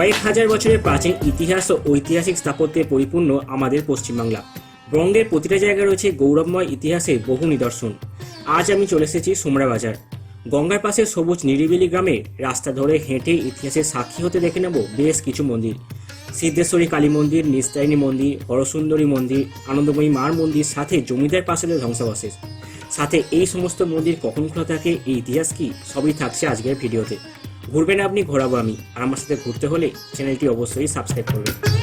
কয়েক হাজার বছরের প্রাচীন ইতিহাস ও ঐতিহাসিক স্থাপত্যে পরিপূর্ণ আমাদের পশ্চিমবাংলা। বঙ্গের প্রতিটা জায়গায় রয়েছে গৌরবময় ইতিহাসের বহু নিদর্শন। আজ আমি চলে এসেছি সোমরা বাজার। গঙ্গার পাশে সবুজ নিরিবিলি গ্রামে রাস্তা ধরে হেঁটে ইতিহাসের সাক্ষী হতে দেখে নেব বেশ কিছু মন্দির। সিদ্ধেশ্বরী কালী মন্দির, নিস্তারিণী মন্দির, হরসুন্দরী মন্দির, আনন্দময়ী মার মন্দির, সাথে জমিদার পাশালের ধ্বংসাবশেষ। সাথে এই সমস্ত মন্দির কখন খোলা থাকে, এই ইতিহাস কি? সবই থাকছে আজকের ভিডিওতে। ঘুরবেন আপনি ঘোরাবো আমি। আর আমার সাথে ঘুরতে হলে চ্যানেলটি অবশ্যই সাবস্ক্রাইব করবেন।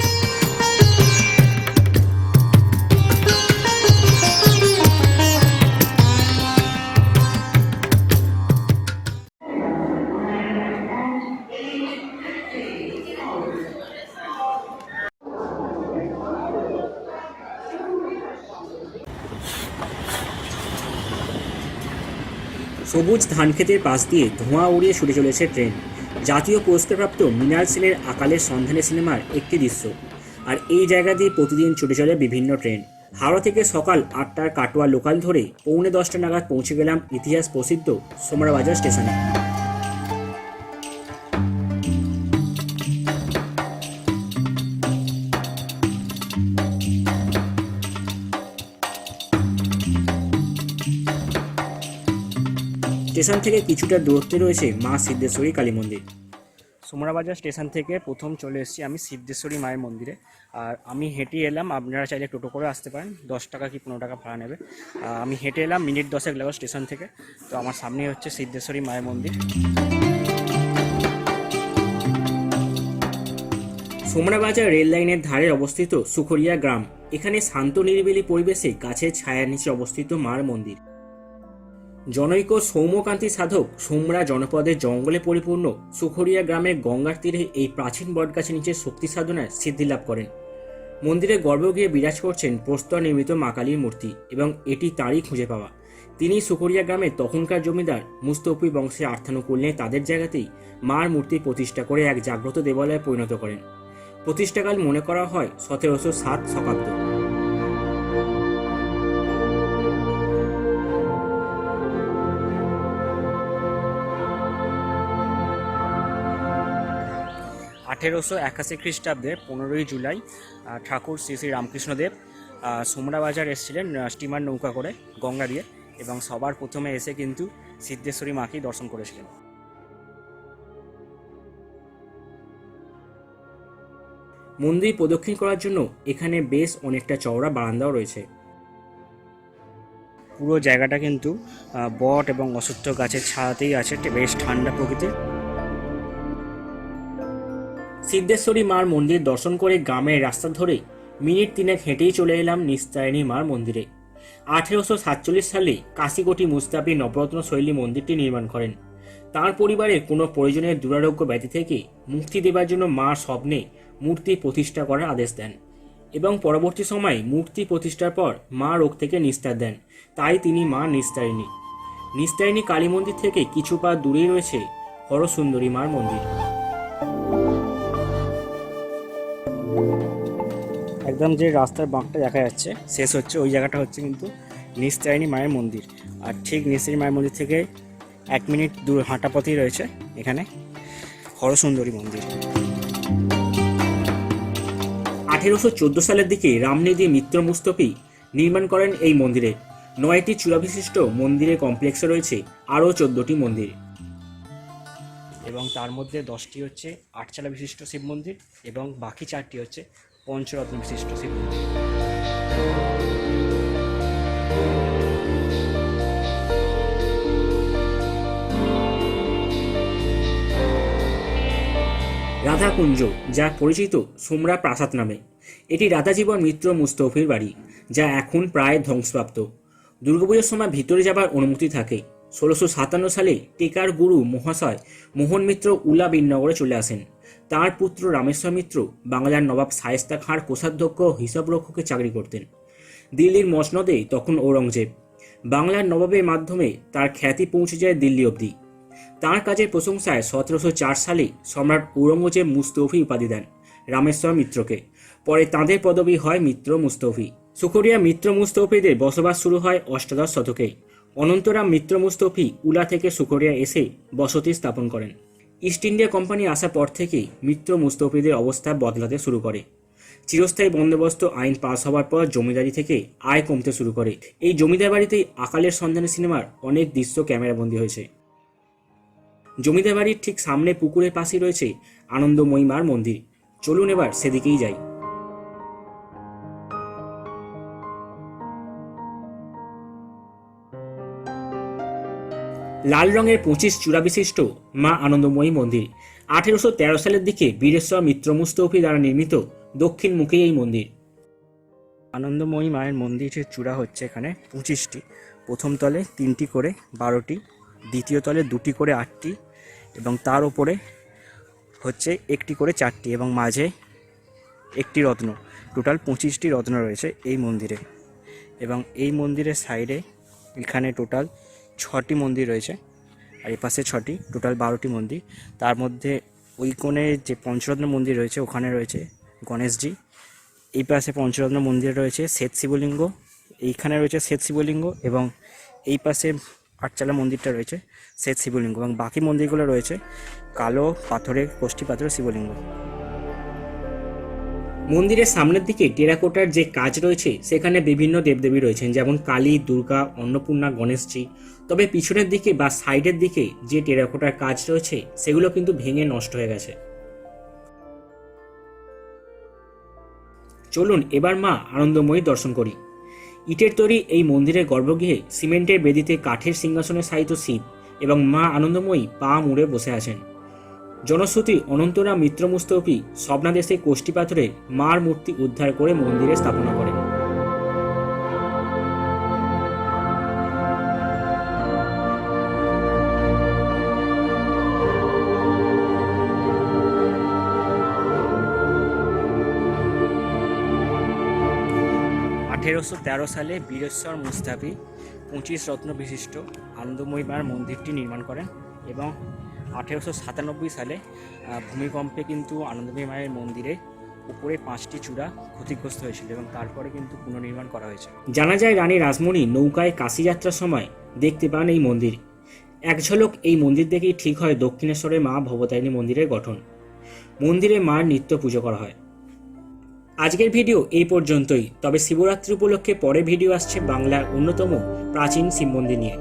সবুজ ধানক্ষেতের পাশ দিয়ে ধোঁয়া উড়িয়ে ছুটে চলেছে ট্রেন। জাতীয় পুরস্কারপ্রাপ্ত মৃণাল সেনের আকালের সন্ধানে সিনেমার একটি দৃশ্য। আর এই জায়গা দিয়ে প্রতিদিন ছুটে চলে বিভিন্ন ট্রেন। হাওড়া থেকে সকাল আটটার কাটোয়া লোকাল ধরে পৌনে দশটা নাগাদ পৌঁছে গেলাম ইতিহাস প্রসিদ্ধ সোমরাবাজার স্টেশনে। স্টেশন থেকে কিছুটা দূরত্বে রয়েছে মা সিদ্ধেশ্বরী কালী মন্দির। সোমরাবাজার স্টেশন থেকে প্রথম চলে এসেছি আমি সিদ্ধেশ্বরী মায়ের মন্দিরে। আর আমি হেঁটে এলাম আপনারা চাইলে টোটো করে আসতে পারেন দশ টাকা কি পনেরো টাকা ভাড়া নেবে। আমি হেঁটে এলাম মিনিট দশেক লাগো স্টেশন থেকে তো আমার সামনেই হচ্ছে সিদ্ধেশ্বরী মায়ের মন্দির। সোমরাবাজার রেল লাইনের ধারে অবস্থিত সুখরিয়া গ্রাম এখানে শান্ত নিরিবিলি পরিবেশে গাছের ছায়ার নিচে অবস্থিত মার মন্দির। জনৈক সৌম্যকান্তি সাধক সোমরা জনপদের জঙ্গলে পরিপূর্ণ সুখরিয়া গ্রামের গঙ্গার তীরে এই প্রাচীন বটগাছের নিচে শক্তি সাধনায় সিদ্ধি লাভ করেন। মন্দিরে গর্ভ গিয়ে বিরাজ করছেন প্রস্তর নির্মিত মা কালীর মূর্তি এবং এটি তারই খুঁজে পাওয়া। তিনি সুকরিয়া গ্রামে তখনকার জমিদার মুস্তফি বংশের আর্থানুকূল্যে তাদের জায়গাতেই মার মূর্তি প্রতিষ্ঠা করে এক জাগ্রত দেবালয়ে পরিণত করেন। প্রতিষ্ঠাকাল মনে করা হয় সতেরোশো সাত শতাব্দ। আঠেরোশো একাশি খ্রিস্টাব্দে পনেরোই জুলাই ঠাকুর শ্রী শ্রী রামকৃষ্ণদেব সোমরা বাজার এসেছিলেন স্টিমার নৌকা করে গঙ্গা দিয়ে এবং সবার প্রথমে এসে কিন্তু সিদ্ধেশ্বরী মাকেই দর্শন করেছিলেন। মন্দির প্রদক্ষিণ করার জন্য এখানে বেশ অনেকটা চওড়া বারান্দাও রয়েছে। পুরো জায়গাটা কিন্তু বট এবং অশ্বত্থ গাছের ছায়াতেই আছে বেশ ঠান্ডা প্রকৃতির। সিদ্ধেশ্বরী মার মন্দির দর্শন করে গ্রামের রাস্তা ধরে মিনিট তিনেক হেঁটেই চলে এলাম নিস্তারিণী মার মন্দিরে। আঠেরোশো সাতচল্লিশ সালে কাশিকোটি মুস্তাফি নবরত্ন শৈলী মন্দিরটি নির্মাণ করেন। তার পরিবারের কোনো প্রয়োজনের দুরারোগ্য ব্যাধি থেকে মুক্তি দেবার জন্য মা স্বপ্নে মূর্তি প্রতিষ্ঠা করার আদেশ দেন এবং পরবর্তী সময়ে মূর্তি প্রতিষ্ঠার পর মা রোগ থেকে নিস্তার দেন, তাই তিনি মা নিস্তারিণী। নিস্তারিণী কালী মন্দির থেকে কিছু পা দূরেই রয়েছে হরসুন্দরী মার মন্দির। একদম যে রাস্তার বাঁকটা দেখা যাচ্ছে, শেষ হচ্ছে, ওই জায়গাটা হচ্ছে কিন্তু নিস্তারিণী মায়ের মন্দির। আর ঠিক নিস্তারিণী মায়ের মন্দির থেকে এক মিনিট দূর হাঁটা পথেই রয়েছে এখানে হরসুন্দরী মন্দির। আঠেরোশো চোদ্দ সালের দিকে রামনিধি মিত্র মুস্তফি নির্মাণ করেন এই মন্দিরে। নয়টি চূড়াবিশিষ্ট মন্দিরের কমপ্লেক্সে রয়েছে আরও চোদ্দোটি মন্দির। এবং তার মধ্যে দশটি হচ্ছে আটচালা বিশিষ্ট শিব মন্দির এবং বাকি চারটি হচ্ছে পঞ্চরত্ন বিশিষ্ট শিব রাধাকুঞ্জ যা পরিচিত সোমরা প্রাসাদ নামে। এটি রাধাজীবন মিত্র মুস্তফির বাড়ি, যা এখন প্রায় ধ্বংসপ্রাপ্ত। দুর্গাপুজোর সময় ভিতরে যাবার অনুমতি থাকে। ষোলোশো সাতান্ন সালে টেকার গুরু মহাশয় মোহন মিত্র উলা বিনগরে চলে আসেন। তার পুত্র রামেশ্বর মিত্র বাংলার নবাব শায়েস্তা খাঁর কোষাধ্যক্ষ হিসাবরক্ষকে চাকরি করতেন। দিল্লির মসনদে তখন ঔরঙ্গজেব। বাংলার নবাবের মাধ্যমে তার খ্যাতি পৌঁছে যায় দিল্লি অবধি। তার কাজের প্রশংসায় সতেরোশো চার সালে সম্রাট ঔরঙ্গজেব মুস্তফি উপাধি দেন রামেশ্বর মিত্রকে। পরে তাঁদের পদবি হয় মিত্র মুস্তফি। সুখরিয়া মিত্র মুস্তফিদের বসবাস শুরু হয় অষ্টাদশ শতকে অনন্তরাম মিত্র মুস্তফি উলা থেকে সুখরিয়া এসে বসতি স্থাপন করেন। ইস্ট ইন্ডিয়া কোম্পানি আসার পর থেকেই মিত্র মুস্তফিদের অবস্থা বদলাতে শুরু করে। চিরস্থায়ী বন্দোবস্ত আইন পাস হওয়ার পর জমিদারি থেকে আয় কমতে শুরু করে। এই জমিদার বাড়িতেই আকালের সন্ধানে সিনেমার অনেক দৃশ্য ক্যামেরাবন্দী হয়েছে। জমিদার বাড়ির ঠিক সামনে পুকুরের পাশেই রয়েছে আনন্দময়ী মার মন্দির। চলুন এবার সেদিকেই যাই। লাল রঙের পঁচিশ চূড়া বিশিষ্ট মা আনন্দময়ী মন্দির। আঠেরোশো তেরো সালের দিকে বীরেশ্বর মিত্র মুস্তফি দ্বারা নির্মিত দক্ষিণ মুখে এই মন্দির। আনন্দময়ী মায়ের মন্দিরের চূড়া হচ্ছে এখানে পঁচিশটি। প্রথম তলে তিনটি করে বারোটি, দ্বিতীয় তলে দুটি করে আটটি এবং তার ওপরে হচ্ছে একটি করে চারটি এবং মাঝে একটি রত্ন। টোটাল পঁচিশটি রত্ন রয়েছে এই মন্দিরে এবং এই মন্দিরের সাইডে এখানে টোটাল ছটি মন্দির রয়েছে আর এই পাশে ছটি, টোটাল বারোটি মন্দির। তার মধ্যে ওই কোণে যে পঞ্চরত্ন মন্দির রয়েছে, ওখানে রয়েছে গণেশজি। এই পাশে পঞ্চরত্ন মন্দির রয়েছে শ্বেত শিবলিঙ্গ, এইখানে রয়েছে শ্বেত শিবলিঙ্গ এবং এই পাশে আটচালা মন্দিরটা রয়েছে শ্বেত শিবলিঙ্গ এবং বাকি মন্দিরগুলো রয়েছে কালো পাথরের কোষ্ঠী পাথরের শিবলিঙ্গ। মন্দিরের সামনের দিকে টেরাকোটার যে কাজ রয়েছে, সেখানে বিভিন্ন দেবদেবী রয়েছেন, যেমন কালী, দুর্গা, অন্নপূর্ণা, গণেশজি তবে পিছনের দিকে বা সাইডের দিকে যে টেরাকোটার কাজ রয়েছে, সেগুলো কিন্তু ভেঙে নষ্ট হয়ে গেছে। চলুন এবার মা আনন্দময়ী দর্শন করি। ইটের তৈরি এই মন্দিরের গর্ভগৃহে সিমেন্টের বেদিতে কাঠের সিংহাসনে শায়িত শিব এবং মা আনন্দময়ী পা মুড়ে বসে আছেন। জনশ্রুতি অনন্তরা মিত্র মুস্তফি স্বপ্নাদেশে কোষ্ঠী পাথরে মার মূর্তি উদ্ধার করে মন্দিরে স্থাপনা করেন। আঠেরোশো তেরো সালে বীরেশ্বর মুস্তাফি পঁচিশ রত্ন বিশিষ্ট আনন্দময়ী মার মন্দিরটি নির্মাণ করেন এবং আঠেরোশো সাতানব্বই সালে ভূমিকম্পে কিন্তু আনন্দময়ী মায়ের মন্দিরে উপরে পাঁচটি চূড়া ক্ষতিগ্রস্ত হয়েছিল এবং তারপরে কিন্তু পুনর্নির্মাণ করা হয়েছে। জানা যায়, রানী রাসমণি নৌকায় কাশি যাত্রার সময় দেখতে পান এই মন্দির। এক ঝলক এই মন্দির দেখেই ঠিক হয় দক্ষিণেশ্বরের মা ভবতারিণী মন্দিরের গঠন। মন্দিরে মার নিত্য পুজো করা হয়। আজকের ভিডিও এই পর্যন্তই। তবে শিবরাত্রি উপলক্ষে পরে ভিডিও আসছে বাংলার অন্যতম প্রাচীন শিব মন্দির নিয়ে।